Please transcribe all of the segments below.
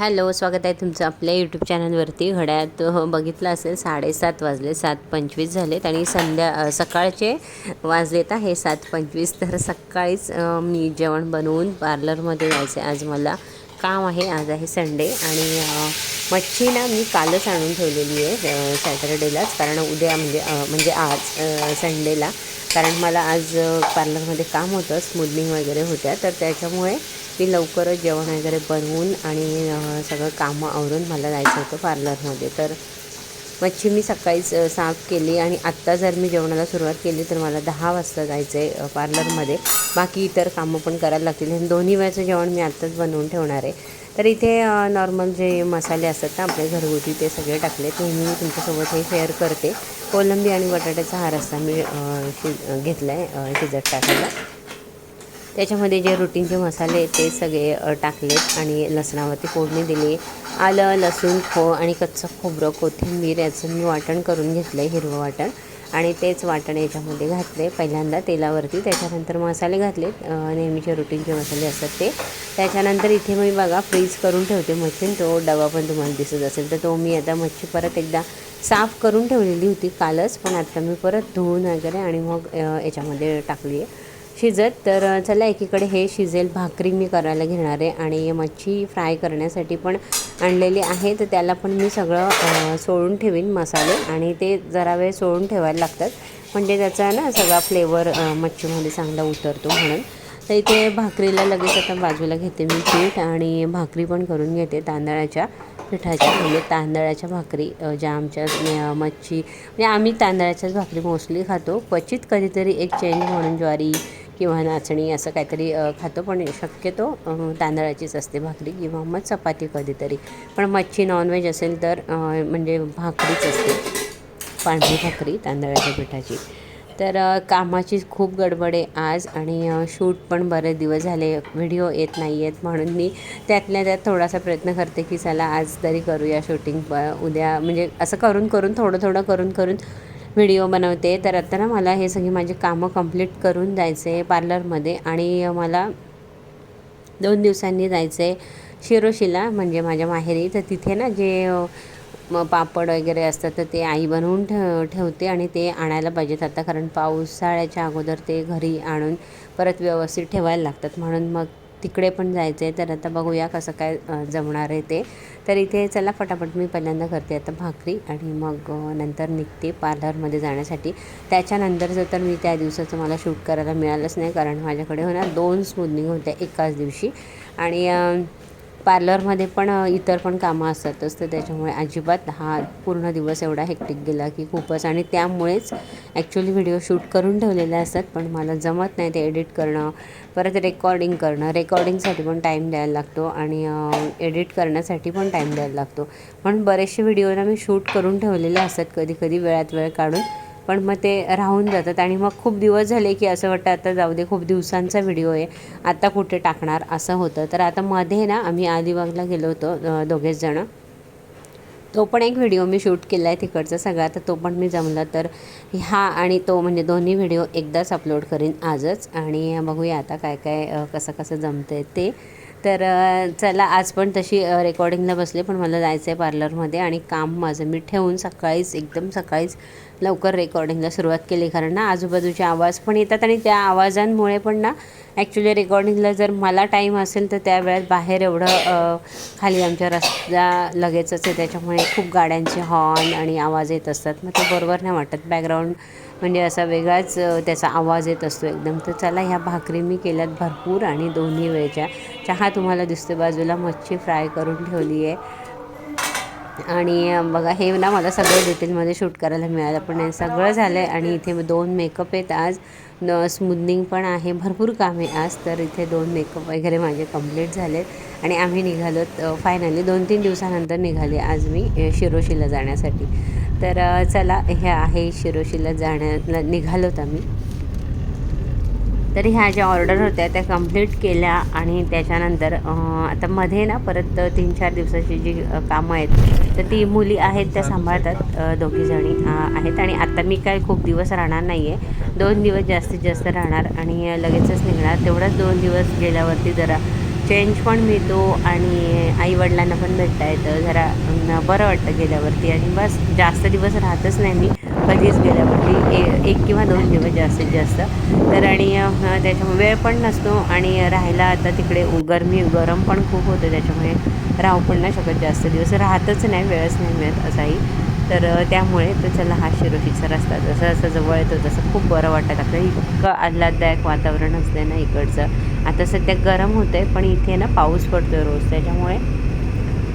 Hello स्वागत आहे तुमचं आपल्या यूट्यूब चॅनलवरती घड्यात हो, बघितलं असेल साडेसात वाजले सात पंचवीस झालेत आणि संध्या सकाळचे वाजलेत आहे सात पंचवीस. तर सकाळीच मी जेवण बनवून पार्लरमध्ये जायचं. आज मला काम आहे आज आहे संडे आणि मच्छी ना मी कालच आणून ठेवलेली आहे सॅटर्डेलाच. कारण उद्या म्हणजे म्हणजे आज संडेला. कारण मला आज पार्लरमध्ये काम होतं स्मूदनिंग वगैरे होत्या. तर त्याच्यामुळे मी लवकरच जेवण वगैरे बनवून आणि सगळं कामं आवरून मला जायचं होतं पार्लरमध्ये. तर मच्छी मी सकाळीच साफ केली आणि आत्ता जर मी जेवणाला सुरुवात केली तर मला दहा वाजता जायचं आहे पार्लरमध्ये. बाकी इतर कामं पण करायला लागतील. आणि दोन्ही वेळचं जेवण मी आत्ताच बनवून ठेवणार आहे. तर इथे नॉर्मल जे मसाले असतात ना आपले घरगुती ते सगळे टाकले. ते मी तुमच्यासोबत हे शेअर करते. कोलंबी आणि बटाट्याचा हा रस्सा मी शि घेतला आहे शिजत टाकायला. त्याच्यामध्ये जे रुटीनचे मसाले आहेत ते सगळे टाकलेत आणि लसणावरती फोडणी दिली. आलं लसूण खो आणि कच्चं खोबरं कोथिंबीर याचं मी वाटण करून घेतलं आहे हिरवं वाटण. आणि तेच वाटण याच्यामध्ये घातले पहिल्यांदा तेलावरती त्याच्यानंतर मसाले घातलेत. नेहमीचे रुटीनचे मसाले असतात ते. त्याच्यानंतर इथे मी बघा फ्रीज करून ठेवते मच्छी तो डबा पण तुम्हाला दिसत असेल. तर तो मी आता मच्छी परत एकदा साफ करून ठेवलेली होती कालच. पण आता मी परत धुवून वगैरे आणि मग याच्यामध्ये टाकली आहे शिजत तर चला एकीकडे हे शिजेल भाकरी मी करायला घेणार आहे आणि मच्छी फ्राय करण्यासाठी पण आणलेली आहे. तर त्याला पण मी सगळं सोडून ठेवीन मसाले आणि ते जरा वेळ सोडून ठेवायला लागतात. म्हणजे त्याचा ना सगळा फ्लेवर मच्छीमध्ये चांगला उतरतो म्हणून. तर इथे भाकरीला लगेच आता बाजूला घेते मी पीठ आणि भाकरी पण करून घेते तांदळाच्या पिठाच्या. म्हणजे तांदळाच्या भाकरी ज्या आमच्या मच्छी म्हणजे आम्ही तांदळाच्याच भाकरी मोस्टली खातो. क्वचित कधीतरी एक चेंज म्हणून ज्वारी किंवा नाचणी असं काहीतरी खातो पण शक्यतो तांदळाचीच असते भाकरी किंवा मग चपाती कधीतरी. पण मच्छी नॉनव्हेज असेल तर म्हणजे भाकरीच असते. पांढरी भाकरी तांदळाच्या पिठाची. तर कामाची खूप गडबड आहे आज आणि शूट पण बरेच दिवस झाले. व्हिडिओ येत नाही आहेत म्हणून मी त्यातल्या त्यात थोडासा प्रयत्न करते की चला आज तरी करूया शूटिंग उद्या म्हणजे असं करून करून थोडं थोडं करून करून व्हिडिओ बनवते तर आता ना मला हे सगळी माझी कामं कंप्लीट करून जायचे आहे पार्लरमध्ये आणि मला दोन दिवसांनी जायचं आहे शिरोशीला म्हणजे माझ्या माहेरी. तर तिथे ना जे म पापड वगैरे असतात तर ते आई बनवून ठेव ठेवते आणि ते आणायला पाहिजेत आता. कारण पावसाळ्याच्या अगोदर ते घरी आणून परत व्यवस्थित ठेवायला लागतात. म्हणून मग तिकडे पण जायचं आहे तर आता बघूया कसं काय जमणार आहे ते. तर इथे चला फटाफट मी पहिल्यांदा करते आता भाकरी आणि मग नंतर निघते पार्लरमध्ये जाण्यासाठी. त्याच्यानंतरचं तर मी त्या दिवसाचं मला शूट करायला मिळालंच नाही कारण माझ्याकडे होणार दोन स्मूदनिंग होत्या एकाच दिवशी. आणि पार्लरमध्ये पण इतर पण कामं असतातच तर त्याच्यामुळे अजिबात हा पूर्ण दिवस एवढा हेक्टिक गेला की खूपच. आणि त्यामुळेच ॲक्च्युली व्हिडिओ शूट करून ठेवलेले असतात पण मला जमत नाही ते एडिट करणं. परत रेकॉर्डिंग करणं. रेकॉर्डिंगसाठी पण टाईम द्यायला लागतो आणि एडिट करण्यासाठी पण टाईम द्यायला लागतो. म्हणून बरेचसे व्हिडिओ ना मी शूट करून ठेवलेले असतात कधी कधी वेळात वेळ काढून. पण मग ते राहून जातात. आणि मग खूप दिवस झाले की असं वाटतं आता जाऊ दे खूप दिवसांचा व्हिडिओ आहे. आता कुठे टाकणार? असं होतं. तर आता मध्ये ना आम्ही अलिबागला गेलो होतो दोघेच जणं. तो पण एक व्हिडिओ मी शूट केला आहे तिकडचा सगळा. तर तो पण मी जमला तर हा आणि तो म्हणजे दोन्ही व्हिडिओ एकदाच अपलोड करीन आजच. आणि बघूया आता काय काय कसं कसं जमतं आहे ते. तर चला आज पण तशी रेकॉर्डिंगला बसले पण मला जायचं आहे पार्लरमध्ये आणि काम माझं मी ठेवून सकाळीच एकदम सकाळीच लवकर रेकॉर्डिंगला सुरुवात केली. कारण ना आजूबाजूचे आवाज पण येतात आणि त्या आवाजांमुळे पण ना ॲक्च्युली रेकॉर्डिंगला जर मला टाईम असेल तर त्यावेळेस बाहेर एवढं खाली आमच्या रस्ता लगेचच आहे. त्याच्यामुळे खूप गाड्यांचे हॉर्न आणि आवाज येत असतात. मग ते बरोबर नाही वाटत. बॅकग्राऊंड म्हणजे असा वेगळाच त्याचा आवाज येत असतो एकदम. तर चला ह्या भाकरी मी केल्यात भरपूर आणि दोन्ही वेळच्या. चहा तुम्हाला दिसतो बाजूला मच्छी फ्राय करून ठेवली आहे आणि बघा हे ना मला सगळं डिटेलमध्ये शूट करायला मिळालं पण सगळं झालं आहे आणि इथे दोन मेकअप आहेत आज. न स्मूदनिंग पण आहे भरपूर काम आहे आज तर इथे दोन मेकअप वगैरे माझे कंप्लीट झालेत. आणि आम्ही निघालोत फायनली दोन तीन दिवसानंतर निघाले आज मी शिरोशीला जाण्यासाठी. तर चला हे आहे शिरोशीला जाण्या निघालोत आम्ही. तर ह्या ज्या ऑर्डर होत्या त्या कंप्लीट केल्या आणि त्याच्यानंतर आता मध्ये ना परत तीन चार दिवसाची जी कामं आहेत तर ती मुली आहेत त्या सांभाळतात दोघीजणी आहेत. आणि आता मी काय खूप दिवस राहणार नाही आहे दोन दिवस जास्तीत जास्त राहणार आणि लगेचच निघणार. तेवढंच दोन दिवस गेल्यावरती जरा चेंज पण मिळतो आणि आईवडिलांना पण भेटता येतं. जरा बरं वाटतं गेल्यावरती आणि बस जास्त दिवस राहतच नाही मी. कधीच गेल्यावरती ए एक किंवा दोन दिवस जास्तीत जास्त. तर आणि त्याच्यामुळे वेळ पण नसतो आणि राहायला आता तिकडे गरमी गरम पण खूप होतं. त्याच्यामुळे राहू पण नाही शकत. जास्त दिवस राहतच नाही वेळच नाही मिळत असाही. तर त्यामुळे तर चला हा शिरोशीचा रस्ता जसं जसं जवळ येतो तसं खूप बरं वाटत लागतं इतकं आल्हाददायक वातावरण असतं ना इकडचं. आता सध्या गरम होतं आहे पण इथे ना पाऊस पडतो आहे रोज. त्याच्यामुळे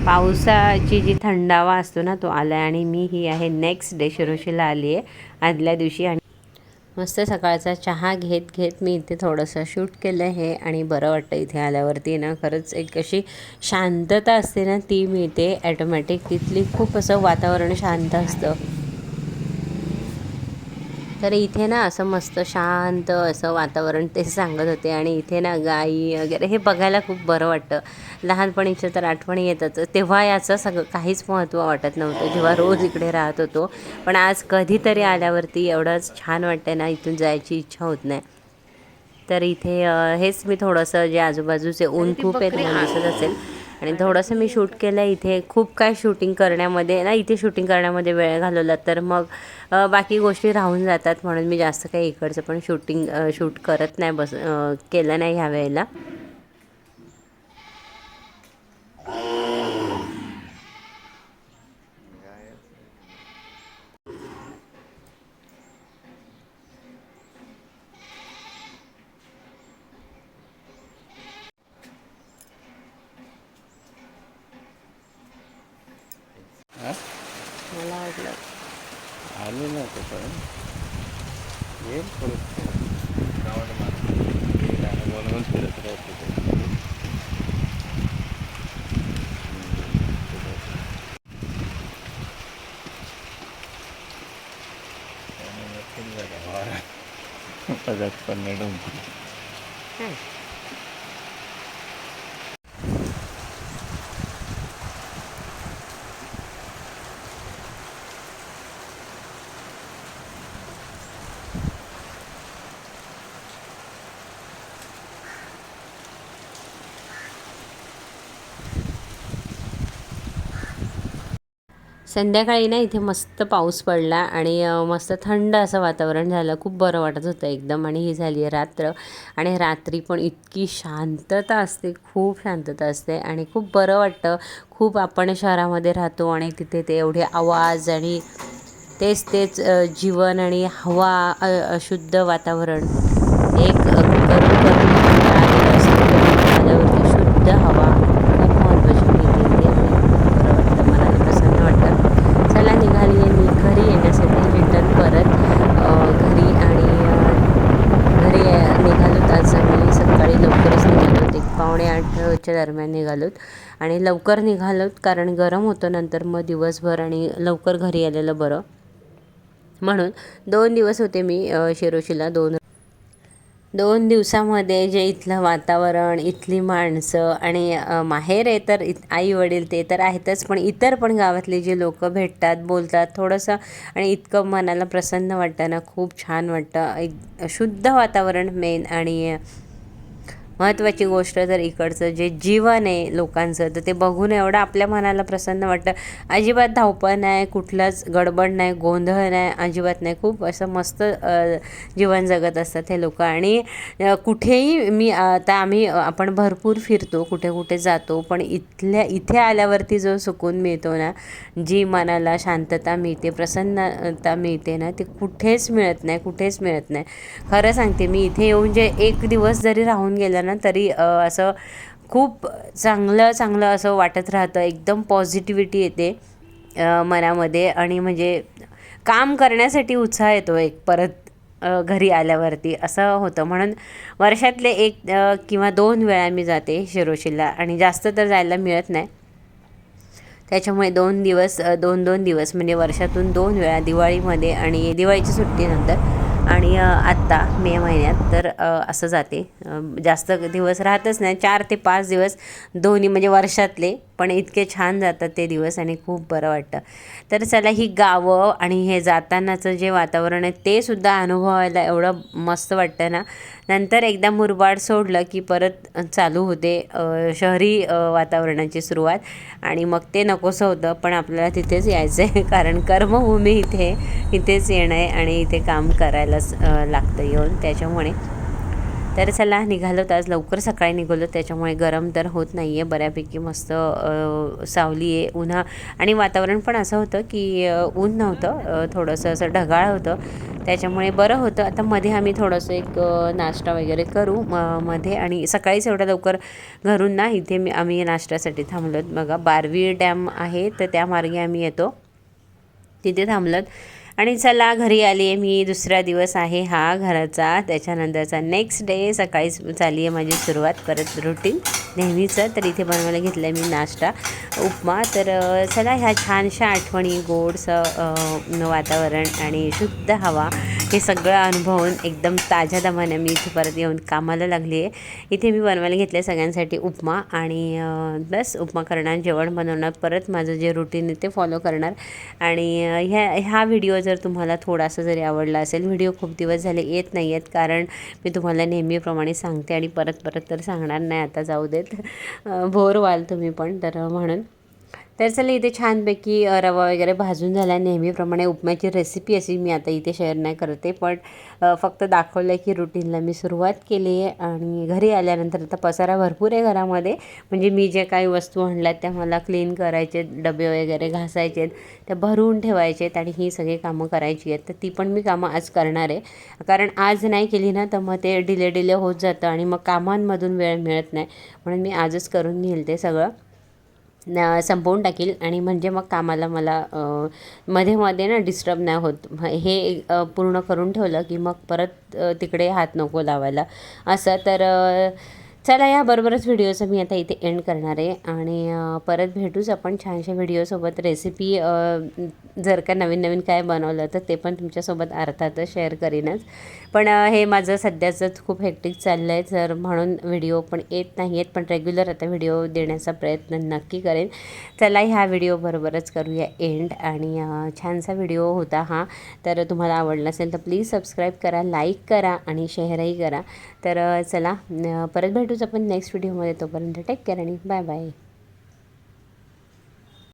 पावसाची जी थंडावा असतो ना तो आला आहे आणि मी ही आहे नेक्स्ट डे शिरोशीला आली आहे आदल्या दिवशी आणि मस्त सकाळचा चहा घेत घेत मी इथे थोडंसं शूट केलं आहे आणि बरं वाटतं इथे आल्यावरती ना. खरंच एक अशी शांतता असते ना ती मिळते. ॲटोमॅटिक तिथली खूप असं वातावरण शांत असतं. तर इथे ना असं मस्त शांत असं वातावरण ते सांगत होते. आणि इथे ना गाई वगैरे हे बघायला खूप बरं वाटतं. लहानपणीच्या तर आठवणी येतात. तेव्हा याचं सगळं काहीच महत्त्व वाटत नव्हतं. जेव्हा रोज इकडे राहत होतो. पण आज कधीतरी आल्यावरती एवढंच छान वाटतं ना इथून जायची इच्छा होत नाही. तर इथे हेच मी थोडंसं जे आजूबाजूचे ऊन खूप आहे दिसत असेल. आणि थोडंसं मी शूट केलं इथे. खूप काय शूटिंग करण्यामध्ये ना इथे शूटिंग करण्यामध्ये वेळ घालवला तर मग बाकी गोष्टी राहून जातात म्हणून मी जास्त काही इकडचं पण शूटिंग शूट करत नाही बस केलं नाही ह्या वेळेला हा? मला वाटलं आले नव्हते पण येईल परत राऊंड मारून गाणं बोलवून फिरत राहते ते. त्यामुळे नक्कीच झालं वारा. पदक पण संध्याकाळी ना इथे मस्त पाऊस पडला आणि मस्त थंड असं वातावरण झालं. खूप बरं वाटत होतं एकदम आणि ही झाली आहे रात्र. आणि रात्री पण इतकी शांतता असते खूप शांतता असते आणि खूप बरं वाटतं. खूप आपण शहरामध्ये राहतो आणि तिथे ते एवढे आवाज आणि तेच तेच जीवन आणि हवा अशुद्ध वातावरण एक अ, करून करून आलेलं असतं तर आल्यावरती शुद्ध हवा खूप महत्त्वाची मिळते ते बरं वाटतं मनाला प्रसन्न वाटतं चला निघाली आहे मी घरी येण्यासाठी रिटर्न परत अ, घरी आणि अ, घरी अ, निघालोत आज आम्ही सकाळी लवकरच निघालोत एक पावणे दरम्यान निघालोत. आणि लवकर निघालोत कारण गरम होतं नंतर मग दिवसभर आणि लवकर घरी आलेलं बरं. म्हणून दोन दिवस होते मी शिरोशीला दोन दोन दिवसामध्ये जे इथलं वातावरण इथली माणसं आणि माहेर आहे तर इत आई वडील ते तर आहेतच पण इतर पण गावातले जे लोक भेटतात बोलतात थोडंसं आणि इतकं मनाला प्रसन्न वाटतं ना खूप छान वाटतं. एक शुद्ध वातावरण मेन आणि महत्त्वाची गोष्ट तर इकडचं जे जीवन आहे लोकांचं तर ते बघून एवढं आपल्या मनाला प्रसन्न वाटतं. अजिबात धावपळ नाही कुठलाच गडबड नाही गोंधळ नाही अजिबात नाही. खूप असं मस्त जीवन जगत असतात हे लोक. आणि कुठेही मी आता आम्ही आपण भरपूर फिरतो कुठे कुठे जातो पण इथल्या इथे आल्यावरती जो सुकून मिळतो ना जी मनाला शांतता मिळते प्रसन्नता मिळते ना ती कुठेच मिळत नाही कुठेच मिळत नाही. खरं सांगते मी इथे येऊन जे एक दिवस जरी राहून गेलं ना तरी असं खूप चांगलं चांगलं असं वाटत राहतं. एकदम पॉझिटिव्हिटी येते मनामध्ये आणि म्हणजे काम करण्यासाठी उत्साह येतो एक परत घरी आल्यावरती. असं होतं. म्हणून वर्षातले एक किंवा दोन वेळा मी जाते शिरोशीला आणि जास्त तर जायला मिळत नाही. त्याच्यामुळे दोन दिवस दोन दोन दिवस म्हणजे वर्षातून दोन वेळा दिवाळीमध्ये आणि दिवाळीच्या सुट्टीनंतर आणि आत्ता मे महिन्यात तर असं जाते. जास्त दिवस राहतच नाही. चार ते पाच दिवस दोन्ही म्हणजे वर्षातले पण इतके छान जातात ते दिवस आणि खूप बरं वाटतं. तर चला ही गावं आणि हे जातानाचं जे वातावरण आहे ते सुद्धा अनुभवायला एवढं मस्त वाटतं ना. नंतर एकदा मुरबाड सोडलं की परत चालू होते शहरी वातावरणाची सुरुवात. आणि मग ते नकोसं होतं पण आपल्याला तिथेच यायचं आहे कारण कर्मभूमी इथे इथेच येणं आहे आणि इथे काम करायलाच लागतं येऊन त्याच्यामुळे. तर चला निघालो तर आज लवकर सकाळी निघालो. त्याच्यामुळे गरम तर होत नाही आहे बऱ्यापैकी मस्त सावली आहे उन्हा आणि वातावरण पण असं होतं की ऊन नव्हतं. थोडंसं असं ढगाळ होतं. त्याच्यामुळे बरं होतं. आता मध्ये आम्ही थोडंसं एक नाश्ता वगैरे करू. म मध्ये आणि सकाळीच एवढ्या लवकर घरून ना इथे मी आम्ही नाश्त्यासाठी थांबलो बघा बारवी डॅम आहे तर त्या मार्गे आम्ही येतो. तिथे थांबलोत. आणि चला घरी आली आहे मी दुसरा दिवस आहे हा घराचा. त्याच्यानंतरचा नेक्स्ट डे सकाळी चालली आहे माझी सुरुवात परत रुटीन नेहमीचं. तर इथे बनवायला घेतलं आहे मी नाश्ता उपमा. तर चला ह्या छानशा आठवणी गोडसं वातावरण आणि शुद्ध हवा हे सगळं अनुभवून एकदम ताज्या दमाने मी इथे परत येऊन कामाला लागली आहे. इथे मी बनवायला घेतलं आहे सगळ्यांसाठी उपमा आणि बस उपमा करणार जेवण बनवणार परत माझं जे रुटीन आहे ते फॉलो करणार. आणि ह्या हा व्हिडिओ जर तुम्हाला थोडासा जरी आवडला असेल व्हिडिओ खूप दिवस झाले येत नाही आहेत कारण मी तुम्हाला नेहमीप्रमाणे सांगते आणि परत परत तर सांगणार नाही आता जाऊ देत. भोर व्हाल तुम्ही पण तर म्हणून. तर चला इथे छानपैकी रवा वगैरे भाजून झाला नेहमीप्रमाणे उपम्याची रेसिपी अशी मी आता इथे शेअर नाही करते पण फक्त दाखवलं आहे की रुटीनला मी सुरुवात केली आहे आणि घरी आल्यानंतर आता पसारा भरपूर आहे घरामध्ये. म्हणजे मी जे काही वस्तू आणल्यात त्या मला क्लीन करायचे डबे वगैरे घासायचे आहेत त्या भरून ठेवायचे आहेत आणि ही सगळी कामं करायची आहेत. तर ती पण मी कामं आज करणार आहे. कारण आज नाही केली ना तर मग ते डिले डिले होत जातं आणि मग कामांमधून वेळ मिळत नाही. म्हणून मी आजच करून घेईल ते सगळं. न संपवून टाकील आणि म्हणजे मग कामाला मला मध्ये मध्ये ना डिस्टर्ब नाही होत. हे पूर्ण करून ठेवलं की मग परत तिकडे हात नको लावायला. असं तर चला याबरोबरच व्हिडिओचं मी आता इथे एंड करणार आहे. आणि परत भेटूच आपण छानशा व्हिडिओसोबत रेसिपी जर का नवीन नवीन काय बनवलं तर ते पण तुमच्यासोबत अर्थातच शेअर करीनच. पण हे माझं सध्याचंच खूप हेक्टिक चाललं आहे तर म्हणून व्हिडिओ पण येत नाही आहेत पण रेग्युलर आता व्हिडिओ देण्याचा प्रयत्न नक्की करेन. चला ह्या व्हिडिओबरोबरच करूया एंड आणि छानसा व्हिडिओ होता हा. तर तुम्हाला आवडला असेल तर प्लीज सबस्क्राईब करा लाईक करा आणि शेअरही करा. तर चला परत भेटू भेटूच आपण नेक्स्ट व्हिडिओमध्ये तोपर्यंत टेक केअर आणि बाय बाय